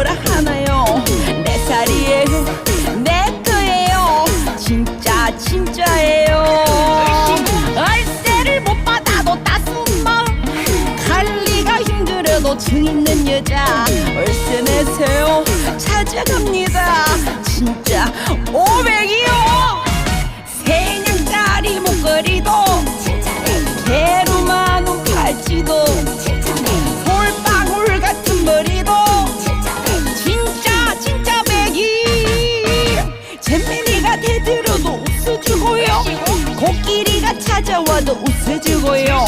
하나요? 내 살이에요 내 거예요. 진짜 진짜예요. 월세를 못 받아도 따스한 마음. 관리가 힘들어도 증 있는 여자. 월세 내세요. 찾아갑니다. 진짜 500이요. 세냥 짜리 목걸이도 잼민이가 대들어도 웃어주고요. 코끼리가 찾아와도 웃어주고요